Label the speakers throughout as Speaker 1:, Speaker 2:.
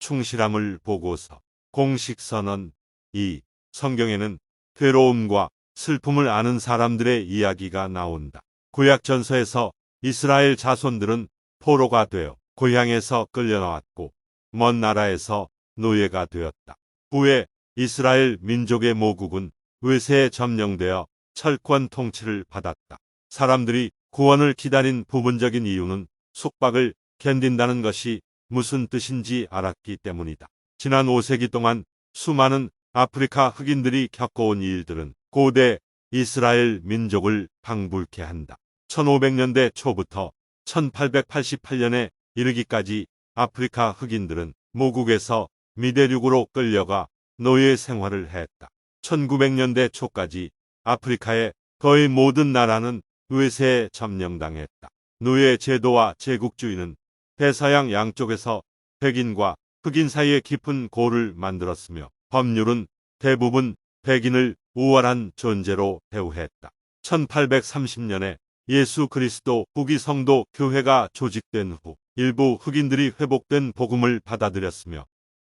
Speaker 1: 충실함을 보고서 공식 선언 2. 성경에는 괴로움과 슬픔을 아는 사람들의 이야기가 나온다. 구약 전서에서 이스라엘 자손들은 포로가 되어 고향에서 끌려나왔고 먼 나라에서 노예가 되었다. 후에 이스라엘 민족의 모국은 외세에 점령되어 철권 통치를 받았다. 사람들이 구원을 기다린 부분적인 이유는 속박을 견딘다는 것이 무슨 뜻인지 알았기 때문이다. 지난 5세기 동안 수많은 아프리카 흑인들이 겪어온 일들은 고대 이스라엘 민족을 방불케 한다. 1500년대 초부터 1888년에 이르기까지 아프리카 흑인들은 모국에서 미대륙으로 끌려가 노예 생활을 했다. 1900년대 초까지 아프리카의 거의 모든 나라는 외세에 점령당했다. 노예 제도와 제국주의는 대서양 양쪽에서 백인과 흑인 사이에 깊은 고를 만들었으며 법률은 대부분 백인을 우월한 존재로 대우했다. 1830년에 예수 그리스도 후기 성도 교회가 조직된 후 일부 흑인들이 회복된 복음을 받아들였으며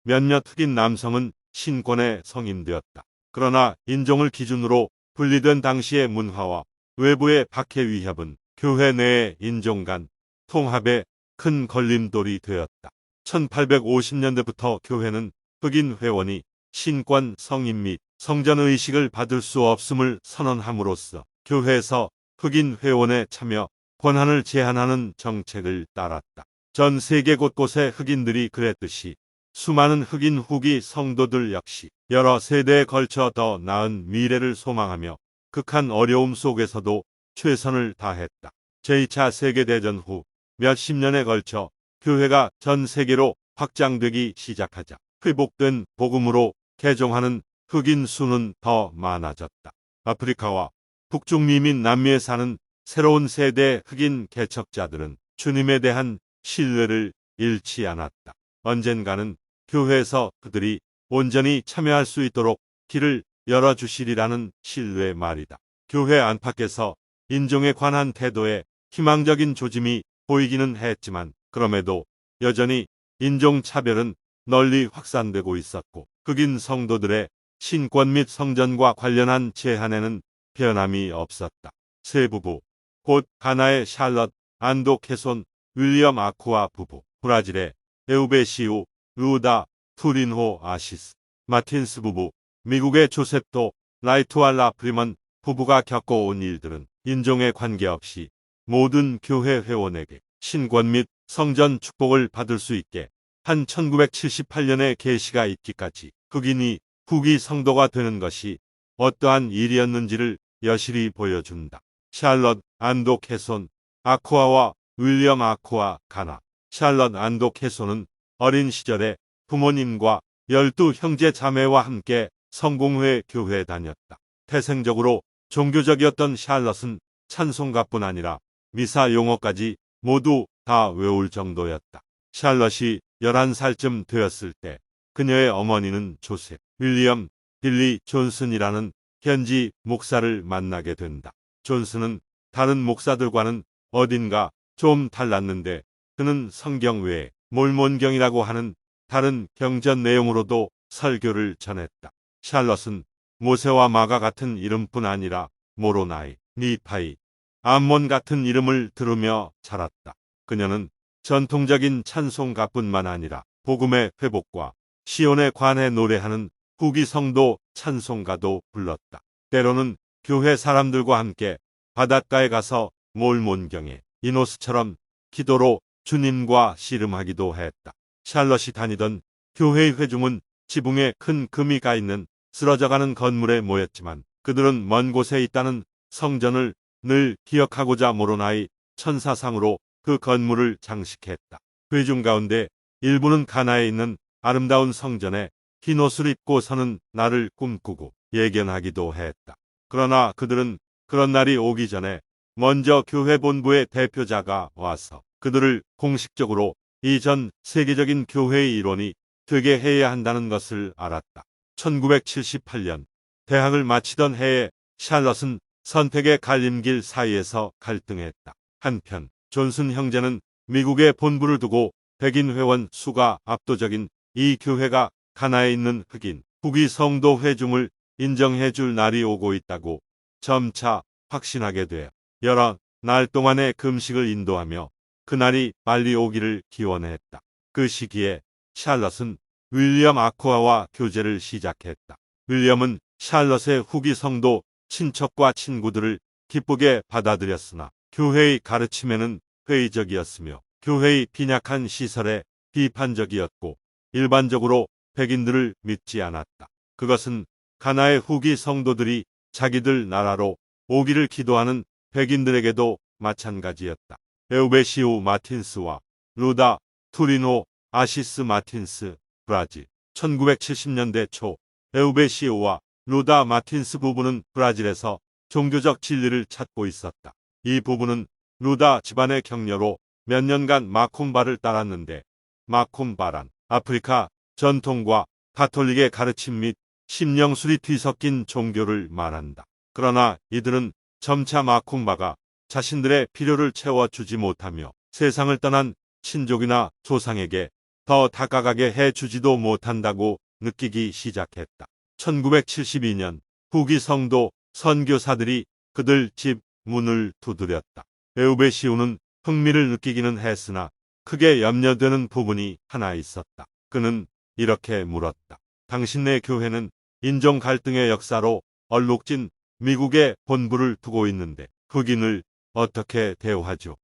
Speaker 1: 몇몇 흑인 남성은 신권에 성인되었다. 그러나 인종을 기준으로 분리된 당시의 문화와 외부의 박해 위협은 교회 내의 인종 간 통합에 큰 걸림돌이 되었다. 1850년대부터 교회는 흑인 회원이 신권 성인 및 성전 의식을 받을 수 없음을 선언함으로써 교회에서 흑인 회원의 참여 권한을 제한하는 정책을 따랐다. 전 세계 곳곳의 흑인들이 그랬듯이 수많은 흑인 후기 성도들 역시 여러 세대에 걸쳐 더 나은 미래를 소망하며 극한 어려움 속에서도 최선을 다했다. 제2차 세계대전 후 몇십 년에 걸쳐 교회가 전 세계로 확장되기 시작하자 회복된 복음으로 개종하는 흑인 수는 더 많아졌다. 아프리카와 북중미 및 남미에 사는 새로운 세대 흑인 개척자들은 주님에 대한 신뢰를 잃지 않았다. 언젠가는 교회에서 그들이 온전히 참여할 수 있도록 길을 열어주시리라는 신뢰 말이다. 교회 안팎에서 인종에 관한 태도에 희망적인 조짐이 보이기는 했지만 그럼에도 여전히 인종차별은 널리 확산되고 있었고 흑인 성도들의 신권 및 성전과 관련한 제한에는 변함이 없었다. 세 부부, 곧 가나의 샬럿, 안도 캐손, 윌리엄 아쿠아 부부, 브라질의 에우베시우, 루다, 투린호 아시스, 마틴스 부부, 미국의 조셉도, 라이트왈라 프리먼 부부가 겪어온 일들은 인종에 관계없이 모든 교회 회원에게 신권 및 성전 축복을 받을 수 있게 한 1978년의 계시가 있기까지 흑인이 후기 성도가 되는 것이 어떠한 일이었는지를 여실히 보여준다. 샬럿 안도 캐손 아쿠아와 윌리엄 아쿠아 가나 샬럿 안도 캐손은 어린 시절에 부모님과 열두 형제 자매와 함께 성공회 교회에 다녔다. 태생적으로 종교적이었던 샬럿은 찬송가뿐 아니라 미사 용어까지 모두 다 외울 정도였다. 샬럿이 11살쯤 되었을 때 그녀의 어머니는 조셉, 윌리엄, 빌리 존슨이라는 현지 목사를 만나게 된다. 존슨은 다른 목사들과는 어딘가 좀 달랐는데 그는 성경 외에 몰몬경이라고 하는 다른 경전 내용으로도 설교를 전했다. 샬럿은 모세와 마가 같은 이름뿐 아니라 모로나이, 니파이, 암몬 같은 이름을 들으며 자랐다. 그녀는 전통적인 찬송가뿐만 아니라 복음의 회복과 시온에 관해 노래하는 후기 성도 찬송가도 불렀다. 때로는 교회 사람들과 함께 바닷가에 가서 몰몬경에 이노스처럼 기도로 주님과 씨름하기도 했다. 샬럿이 다니던 교회의 회중은 지붕에 큰 금이 가 있는 쓰러져가는 건물에 모였지만 그들은 먼 곳에 있다는 성전을 늘 기억하고자 모로나이 천사상으로 그 건물을 장식했다. 회중 가운데 일부는 가나에 있는 아름다운 성전에 흰 옷을 입고 서는 날을 꿈꾸고 예견하기도 했다. 그러나 그들은 그런 날이 오기 전에 먼저 교회 본부의 대표자가 와서 그들을 공식적으로 이 전 세계적인 교회의 일원이 되게 해야 한다는 것을 알았다. 1978년 대학을 마치던 해에 샬럿은 선택의 갈림길 사이에서 갈등했다. 한편 존슨 형제는 미국의 본부를 두고 백인 회원 수가 압도적인 이 교회가 가나에 있는 흑인 후기 성도 회중을 인정해 줄 날이 오고 있다고 점차 확신하게 되어 여러 날 동안의 금식을 인도하며 그날이 빨리 오기를 기원했다. 그 시기에 샬럿은 윌리엄 아쿠아와 교제를 시작했다. 윌리엄은 샬럿의 후기 성도 친척과 친구들을 기쁘게 받아들였으나 교회의 가르침에는 회의적이었으며 교회의 빈약한 시설에 비판적이었고 일반적으로 백인들을 믿지 않았다. 그것은 가나의 후기 성도들이 자기들 나라로 오기를 기도하는 백인들에게도 마찬가지였다. 에우베시우 마틴스와 루다 투리노 아시스 마틴스 브라질 1970년대 초 에우베시우와 루다 마틴스 부부는 브라질에서 종교적 진리를 찾고 있었다. 이 부부는 루다 집안의 격려로 몇 년간 마콤바를 따랐는데 마콤바란 아프리카 전통과 가톨릭의 가르침 및 심령술이 뒤섞인 종교를 말한다. 그러나 이들은 점차 마콤바가 자신들의 필요를 채워주지 못하며 세상을 떠난 친족이나 조상에게 더 다가가게 해주지도 못한다고 느끼기 시작했다. 1972년 후기 성도 선교사들이 그들 집 문을 두드렸다. 에우베시우는 흥미를 느끼기는 했으나 크게 염려되는 부분이 하나 있었다. 그는 이렇게 물었다. 당신네 교회는 인종 갈등의 역사로 얼룩진 미국에 본부를 두고 있는데 흑인을 어떻게 대우하죠?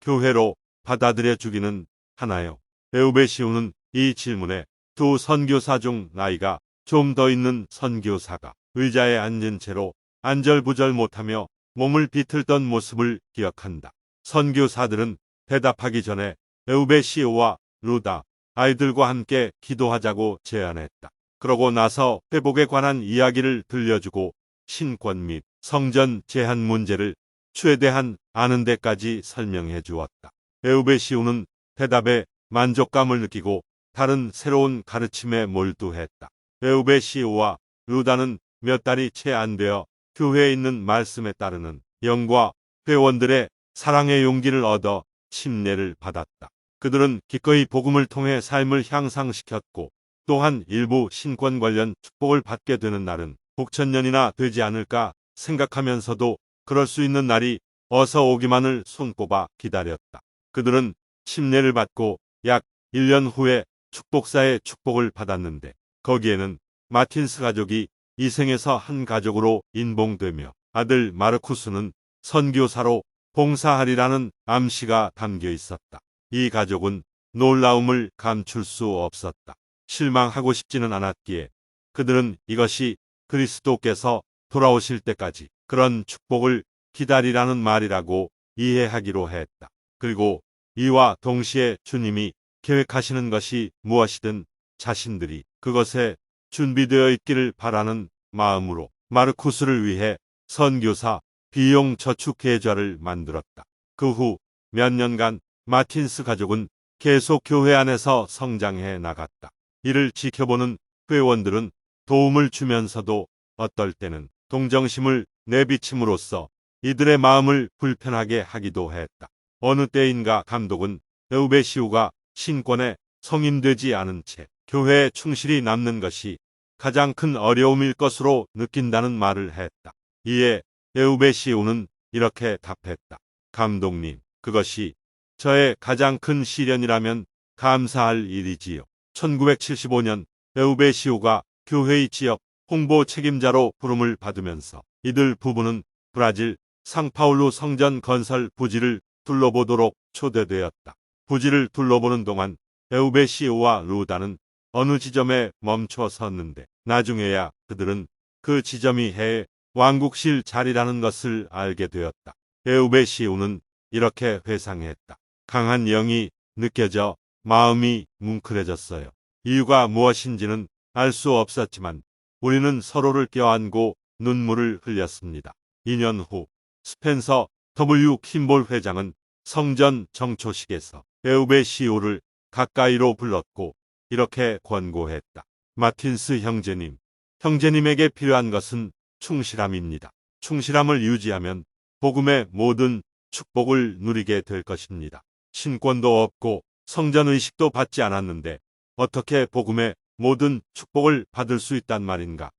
Speaker 1: 교회로 받아들여 주기는 하나요? 에우베시우는 이 질문에 두 선교사 중 나이가 좀 더 있는 선교사가 의자에 앉은 채로 안절부절 못하며 몸을 비틀던 모습을 기억한다. 선교사들은 대답하기 전에 에우베 시오와 루다 아이들과 함께 기도하자고 제안했다. 그러고 나서 회복에 관한 이야기를 들려주고 신권 및 성전 제한 문제를 최대한 아는 데까지 설명해 주었다. 에우베시우는 대답에 만족감을 느끼고 다른 새로운 가르침에 몰두했다. 에우베시우와 루다는 몇 달이 채 안 되어 교회에 있는 말씀에 따르는 영과 회원들의 사랑의 용기를 얻어 침례를 받았다. 그들은 기꺼이 복음을 통해 삶을 향상시켰고 또한 일부 신권 관련 축복을 받게 되는 날은 복천년이나 되지 않을까 생각하면서도 그럴 수 있는 날이 어서 오기만을 손꼽아 기다렸다. 그들은 침례를 받고 약 1년 후에 축복사의 축복을 받았는데 거기에는 마틴스 가족이 이 생에서 한 가족으로 인봉되며 아들 마르쿠스는 선교사로 봉사하리라는 암시가 담겨 있었다. 이 가족은 놀라움을 감출 수 없었다. 실망하고 싶지는 않았기에 그들은 이것이 그리스도께서 돌아오실 때까지 그런 축복을 기다리라는 말이라고 이해하기로 했다. 그리고 이와 동시에 주님이 계획하시는 것이 무엇이든 자신들이 그것에 준비되어 있기를 바라는 마음으로 마르쿠스를 위해 선교사 비용 저축 계좌를 만들었다. 그 후 몇 년간 마틴스 가족은 계속 교회 안에서 성장해 나갔다. 이를 지켜보는 회원들은 도움을 주면서도 어떨 때는 동정심을 내비침으로써 이들의 마음을 불편하게 하기도 했다. 어느 때인가 감독은 에우베시우가 신권에 성인되지 않은 채 교회에 충실히 남는 것이 가장 큰 어려움일 것으로 느낀다는 말을 했다. 이에 에우베시우는 이렇게 답했다. 감독님, 그것이 저의 가장 큰 시련이라면 감사할 일이지요. 1975년 에우베시우가 교회의 지역 홍보 책임자로 부름을 받으면서 이들 부부는 브라질 상파울루 성전 건설 부지를 둘러보도록 초대되었다. 부지를 둘러보는 동안 에우베시우와 루다는 어느 지점에 멈춰 섰는데 나중에야 그들은 그 지점이 해의 왕국실 자리라는 것을 알게 되었다. 에우베시우는 이렇게 회상했다. 강한 영이 느껴져 마음이 뭉클해졌어요. 이유가 무엇인지는 알 수 없었지만 우리는 서로를 껴안고 눈물을 흘렸습니다. 2년 후 스펜서 W. 킴볼 회장은 성전 정초식에서 에우베시오를 가까이로 불렀고 이렇게 권고했다. 마틴스 형제님, 형제님에게 필요한 것은 충실함입니다. 충실함을 유지하면 복음의 모든 축복을 누리게 될 것입니다. 신권도 없고 성전 의식도 받지 않았는데 어떻게 복음의 모든 축복을 받을 수 있단 말인가?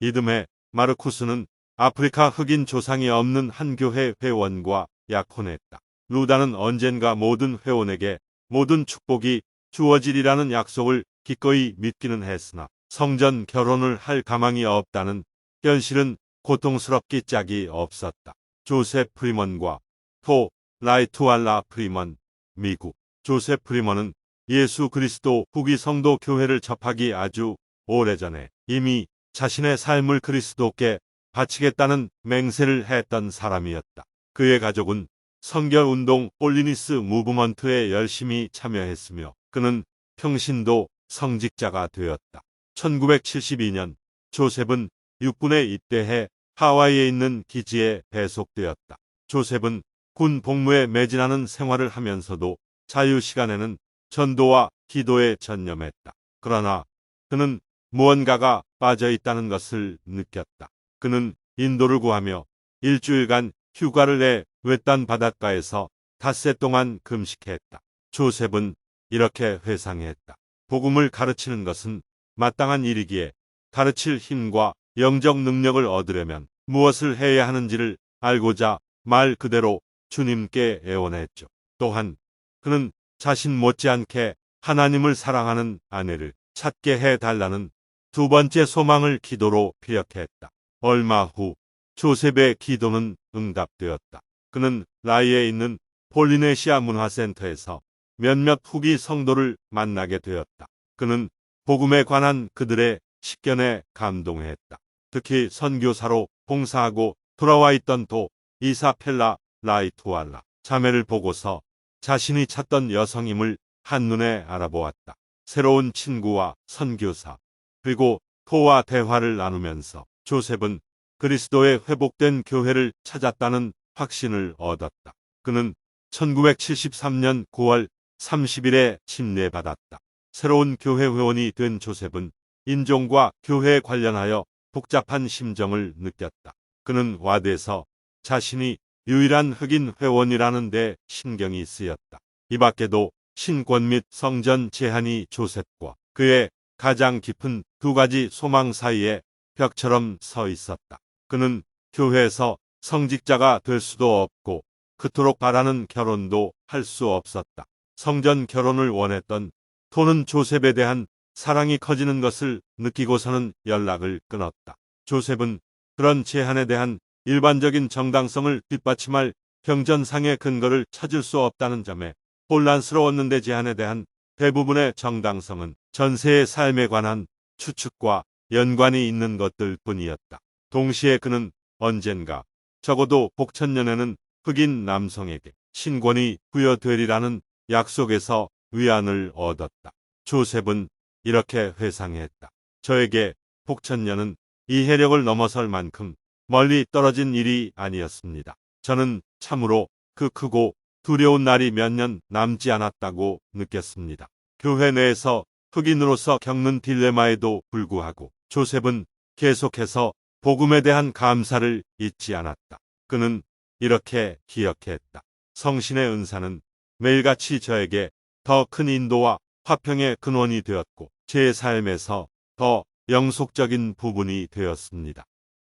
Speaker 1: 이듬해 마르쿠스는 아프리카 흑인 조상이 없는 한 교회 회원과 약혼했다. 루다는 언젠가 모든 회원에게 모든 축복이 주어지리라는 약속을 기꺼이 믿기는 했으나 성전 결혼을 할 가망이 없다는 현실은 고통스럽기 짝이 없었다. 조셉 프리먼과 토 라이투알라 프리먼 미국 조셉 프리먼은 예수 그리스도 후기 성도 교회를 접하기 아주 오래전에 이미 자신의 삶을 그리스도께 바치겠다는 맹세를 했던 사람이었다. 그의 가족은 성결운동 홀리니스 무브먼트에 열심히 참여했으며 그는 평신도 성직자가 되었다. 1972년 조셉은 육군에 입대해 하와이에 있는 기지에 배속되었다. 조셉은 군 복무에 매진하는 생활을 하면서도 자유 시간에는 전도와 기도에 전념했다. 그러나 그는 무언가가 빠져 있다는 것을 느꼈다. 그는 인도를 구하며 일주일간 휴가를 내 외딴 바닷가에서 닷새 동안 금식했다. 조셉은 이렇게 회상했다. 복음을 가르치는 것은 마땅한 일이기에 가르칠 힘과 영적 능력을 얻으려면 무엇을 해야 하는지를 알고자 말 그대로 주님께 애원했죠. 또한 그는 자신 못지않게 하나님을 사랑하는 아내를 찾게 해달라는 두 번째 소망을 기도로 피력했다. 얼마 후 조셉의 기도는 응답되었다. 그는 라이에 있는 폴리네시아 문화센터에서 몇몇 후기 성도를 만나게 되었다. 그는 복음에 관한 그들의 식견에 감동했다. 특히 선교사로 봉사하고 돌아와 있던 도 이사펠라 라이투알라 자매를 보고서 자신이 찾던 여성임을 한눈에 알아보았다. 새로운 친구와 선교사 그리고 토와 대화를 나누면서 조셉은 그리스도의 회복된 교회를 찾았다는 확신을 얻었다. 그는 1973년 9월 30일에 침례받았다. 새로운 교회 회원이 된 조셉은 인종과 교회에 관련하여 복잡한 심정을 느꼈다. 그는 와드에서 자신이 유일한 흑인 회원이라는 데 신경이 쓰였다. 이 밖에도 신권 및 성전 제한이 조셉과 그의 가장 깊은 두 가지 소망 사이에 벽처럼 서 있었다. 그는 교회에서 성직자가 될 수도 없고 그토록 바라는 결혼도 할 수 없었다. 성전 결혼을 원했던 토는 조셉에 대한 사랑이 커지는 것을 느끼고서는 연락을 끊었다. 조셉은 그런 제한에 대한 일반적인 정당성을 뒷받침할 경전상의 근거를 찾을 수 없다는 점에 혼란스러웠는데 제한에 대한 대부분의 정당성은 전세의 삶에 관한 추측과 연관이 있는 것들 뿐이었다. 동시에 그는 언젠가 적어도 복천년에는 흑인 남성에게 신권이 부여되리라는 약속에서 위안을 얻었다. 조셉은 이렇게 회상했다. 저에게 복천년은 이 해력을 넘어설 만큼 멀리 떨어진 일이 아니었습니다. 저는 참으로 그 크고 두려운 날이 몇 년 남지 않았다고 느꼈습니다. 교회 내에서 흑인으로서 겪는 딜레마에도 불구하고 조셉은 계속해서 복음에 대한 감사를 잊지 않았다. 그는 이렇게 기억했다. 성신의 은사는 매일같이 저에게 더 큰 인도와 화평의 근원이 되었고 제 삶에서 더 영속적인 부분이 되었습니다.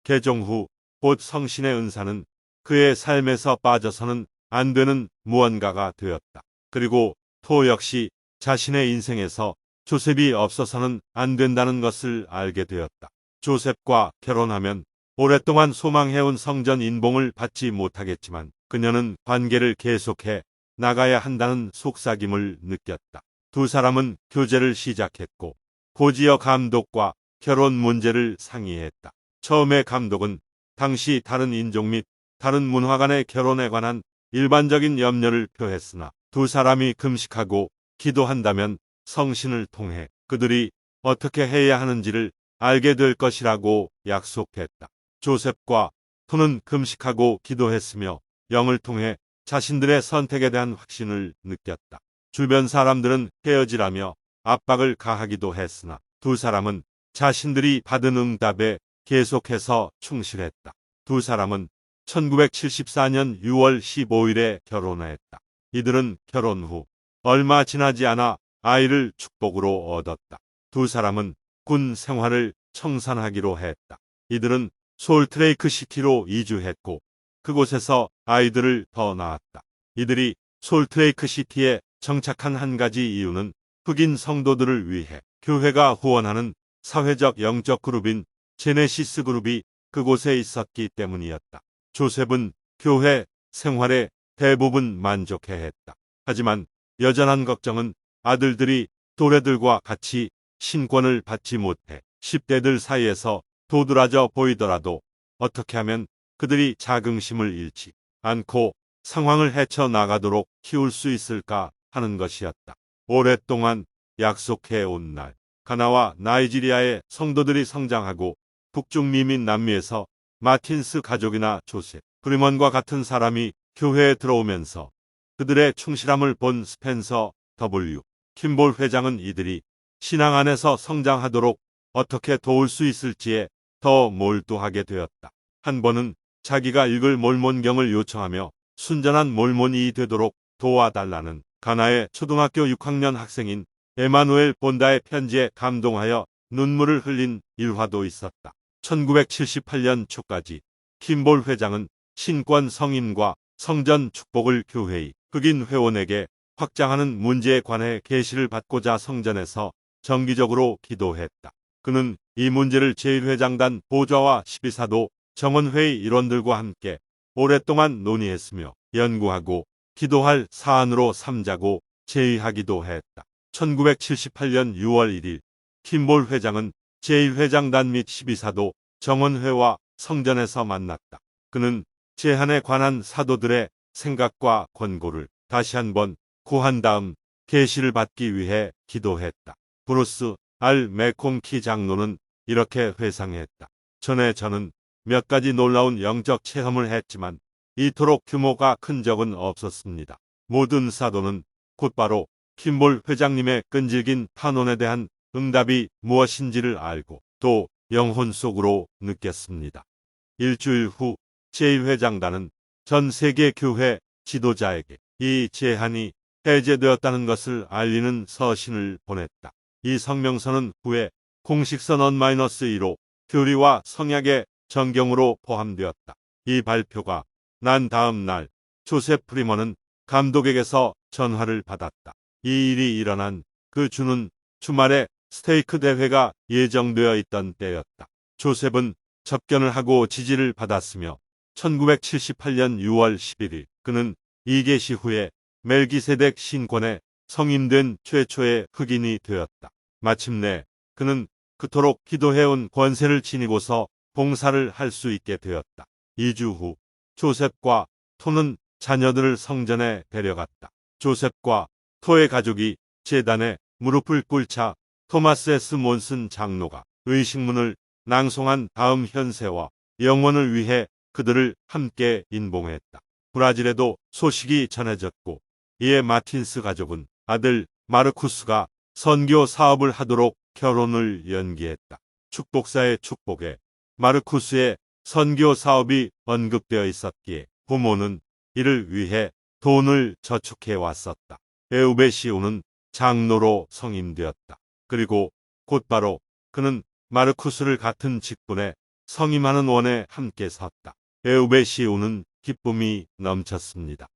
Speaker 1: 개종 후 곧 성신의 은사는 그의 삶에서 빠져서는 안 되는 무언가가 되었다. 그리고 토 역시 자신의 인생에서 조셉이 없어서는 안 된다는 것을 알게 되었다. 조셉과 결혼하면 오랫동안 소망해온 성전 인봉을 받지 못하겠지만 그녀는 관계를 계속해 나가야 한다는 속삭임을 느꼈다. 두 사람은 교제를 시작했고 고지여 감독과 결혼 문제를 상의했다. 처음에 감독은 당시 다른 인종 및 다른 문화 간의 결혼에 관한 일반적인 염려를 표했으나 두 사람이 금식하고 기도한다면 성신을 통해 그들이 어떻게 해야 하는지를 알게 될 것이라고 약속했다. 조셉과 토는 금식하고 기도했으며 영을 통해 자신들의 선택에 대한 확신을 느꼈다. 주변 사람들은 헤어지라며 압박을 가하기도 했으나 두 사람은 자신들이 받은 응답에 계속해서 충실했다. 두 사람은 1974년 6월 15일에 결혼했다. 이들은 결혼 후 얼마 지나지 않아 아이를 축복으로 얻었다. 두 사람은 군 생활을 청산하기로 했다. 이들은 솔트레이크 시티로 이주했고 그곳에서 아이들을 더 낳았다. 이들이 솔트레이크 시티에 정착한 한 가지 이유는 흑인 성도들을 위해 교회가 후원하는 사회적 영적 그룹인 제네시스 그룹이 그곳에 있었기 때문이었다. 조셉은 교회 생활에 대부분 만족해했다. 하지만 여전한 걱정은 아들들이 또래들과 같이 신권을 받지 못해 10대들 사이에서 도드라져 보이더라도 어떻게 하면 그들이 자긍심을 잃지 않고 상황을 헤쳐 나가도록 키울 수 있을까 하는 것이었다. 오랫동안 약속해 온 날, 가나와 나이지리아의 성도들이 성장하고 북중 미민 남미에서 마틴스 가족이나 조셉, 프리먼과 같은 사람이 교회에 들어오면서 그들의 충실함을 본 스펜서 W. 킴볼 회장은 이들이 신앙 안에서 성장하도록 어떻게 도울 수 있을지에 더 몰두하게 되었다. 한 번은 자기가 읽을 몰몬경을 요청하며 순전한 몰몬이 되도록 도와달라는 가나의 초등학교 6학년 학생인 에마누엘 본다의 편지에 감동하여 눈물을 흘린 일화도 있었다. 1978년 초까지 킴볼 회장은 신권 성인과 성전 축복을 교회의 흑인 회원에게 확장하는 문제에 관해 계시를 받고자 성전에서 정기적으로 기도했다. 그는 이 문제를 제1회장단 보좌와 12사도 정원회의 일원들과 함께 오랫동안 논의했으며 연구하고 기도할 사안으로 삼자고 제의하기도 했다. 1978년 6월 1일 킴볼 회장은 제1회장단 및 12사도 정원회와 성전에서 만났다. 그는 제한에 관한 사도들의 생각과 권고를 다시 한번 구한 다음 계시를 받기 위해 기도했다. 브루스 알 메콩키 장로는 이렇게 회상했다. 전에 저는 몇 가지 놀라운 영적 체험을 했지만 이토록 규모가 큰 적은 없었습니다. 모든 사도는 곧바로 킴볼 회장님의 끈질긴 탄원에 대한 응답이 무엇인지를 알고 또 영혼 속으로 느꼈습니다. 일주일 후 제1회장단은 전 세계 교회 지도자에게 이 제한이 해제되었다는 것을 알리는 서신을 보냈다. 이 성명서는 후에 공식선 언-2로 교리와 성약의 전경으로 포함되었다. 이 발표가 난 다음 날 조셉 프리먼은 감독에게서 전화를 받았다. 이 일이 일어난 그 주는 주말에 스테이크 대회가 예정되어 있던 때였다. 조셉은 접견을 하고 지지를 받았으며 1978년 6월 11일 그는 이 계시 후에 멜기세덱 신권에 성인된 최초의 흑인이 되었다. 마침내 그는 그토록 기도해온 권세를 지니고서 봉사를 할 수 있게 되었다. 2주 후 조셉과 토는 자녀들을 성전에 데려갔다. 조셉과 토의 가족이 재단에 무릎을 꿇자 토마스 에스 몬슨 장로가 의식문을 낭송한 다음 현세와 영원을 위해 그들을 함께 인봉했다. 브라질에도 소식이 전해졌고 이에 마틴스 가족은 아들 마르쿠스가 선교 사업을 하도록 결혼을 연기했다. 축복사의 축복에 마르쿠스의 선교 사업이 언급되어 있었기에 부모는 이를 위해 돈을 저축해 왔었다. 에우베시오는 장로로 성임되었다. 그리고 곧바로 그는 마르쿠스를 같은 직분에 성임하는 원에 함께 섰다. 에우베시오는 기쁨이 넘쳤습니다.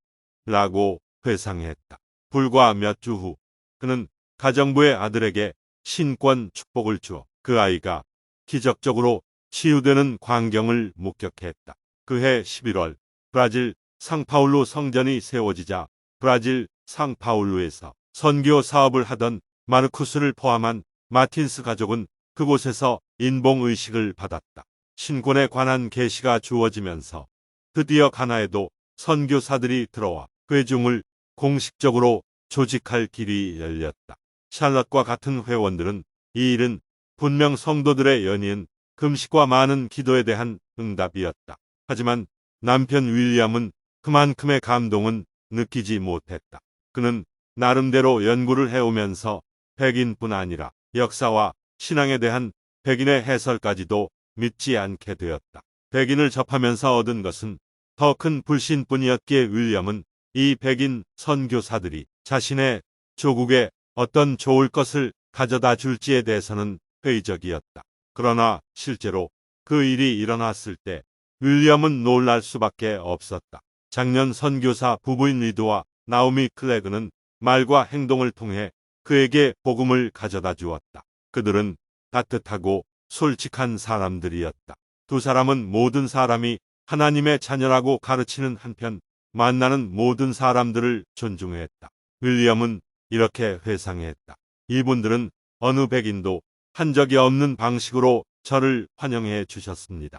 Speaker 1: 라고 회상했다. 불과 몇 주 후 그는 가정부의 아들에게 신권 축복을 주어 그 아이가 기적적으로 치유되는 광경을 목격했다. 그해 11월 브라질 상파울루 성전이 세워지자 브라질 상파울루에서 선교 사업을 하던 마르쿠스를 포함한 마틴스 가족은 그곳에서 인봉의식을 받았다. 신권에 관한 계시가 주어지면서 드디어 가나에도 선교사들이 들어와 회중을 공식적으로 조직할 길이 열렸다. 샬럿과 같은 회원들은 이 일은 분명 성도들의 연인 금식과 많은 기도에 대한 응답이었다. 하지만 남편 윌리엄은 그만큼의 감동은 느끼지 못했다. 그는 나름대로 연구를 해오면서 백인뿐 아니라 역사와 신앙에 대한 백인의 해설까지도 믿지 않게 되었다. 백인을 접하면서 얻은 것은 더 큰 불신뿐이었기에 윌리엄은 이 백인 선교사들이 자신의 조국의 어떤 좋을 것을 가져다 줄지에 대해서는 회의적이었다. 그러나 실제로 그 일이 일어났을 때 윌리엄은 놀랄 수밖에 없었다. 작년 선교사 부부인 리드와 나오미 클레그는 말과 행동을 통해 그에게 복음을 가져다 주었다. 그들은 따뜻하고 솔직한 사람들이었다. 두 사람은 모든 사람이 하나님의 자녀라고 가르치는 한편 만나는 모든 사람들을 존중했다. 윌리엄은 이렇게 회상했다. 이분들은 어느 백인도 한 적이 없는 방식으로 저를 환영해 주셨습니다.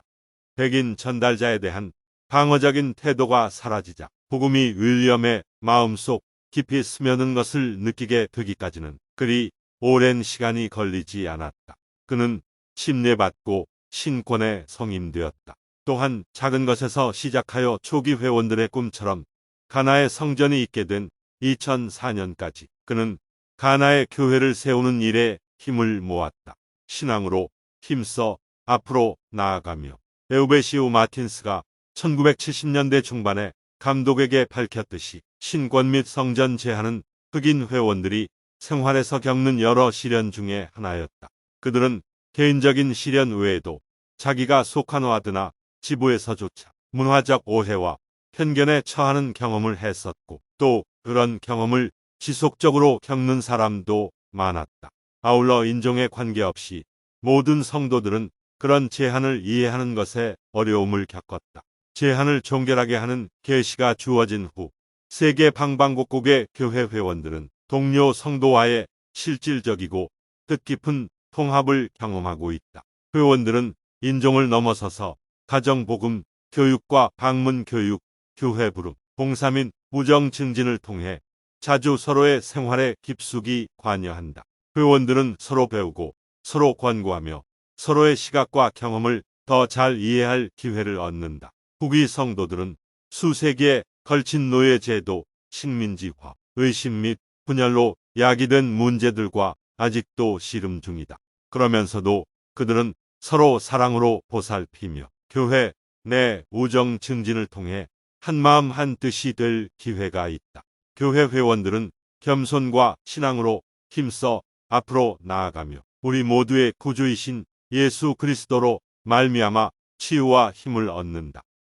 Speaker 1: 백인 전달자에 대한 방어적인 태도가 사라지자 복음이 윌리엄의 마음속 깊이 스며든 것을 느끼게 되기까지는 그리 오랜 시간이 걸리지 않았다. 그는 침례받고 신권의 성인되었다. 또한 작은 것에서 시작하여 초기 회원들의 꿈처럼 가나의 성전이 있게 된 2004년까지 그는 가나의 교회를 세우는 일에 힘을 모았다. 신앙으로 힘써 앞으로 나아가며 에우베시우 마틴스가 1970년대 중반에 감독에게 밝혔듯이 신권 및 성전 제한은 흑인 회원들이 생활에서 겪는 여러 시련 중에 하나였다. 그들은 개인적인 시련 외에도 자기가 속한 와드나 지부에서조차 문화적 오해와 편견에 처하는 경험을 했었고 또 그런 경험을 지속적으로 겪는 사람도 많았다. 아울러 인종에 관계없이 모든 성도들은 그런 제한을 이해하는 것에 어려움을 겪었다. 제한을 종결하게 하는 계시가 주어진 후 세계 방방곡곡의 교회 회원들은 동료 성도와의 실질적이고 뜻깊은 통합을 경험하고 있다. 회원들은 인종을 넘어서서 가정복음, 교육과 방문 교육, 교회 부름, 봉사 및 우정 증진을 통해 자주 서로의 생활에 깊숙이 관여한다. 회원들은 서로 배우고 서로 권고하며 서로의 시각과 경험을 더 잘 이해할 기회를 얻는다. 후기 성도들은 수세기에 걸친 노예 제도, 식민지화, 의심 및 분열로 야기된 문제들과 아직도 씨름 중이다. 그러면서도 그들은 서로 사랑으로 보살피며 교회 내 우정 증진을 통해 한마음 한뜻이 될 기회가 있다. 교회 회원들은 겸손과 신앙으로 힘써 앞으로 나아가며 우리 모두의 구주이신 예수 그리스도로 말미암아 치유와 힘을 얻는다.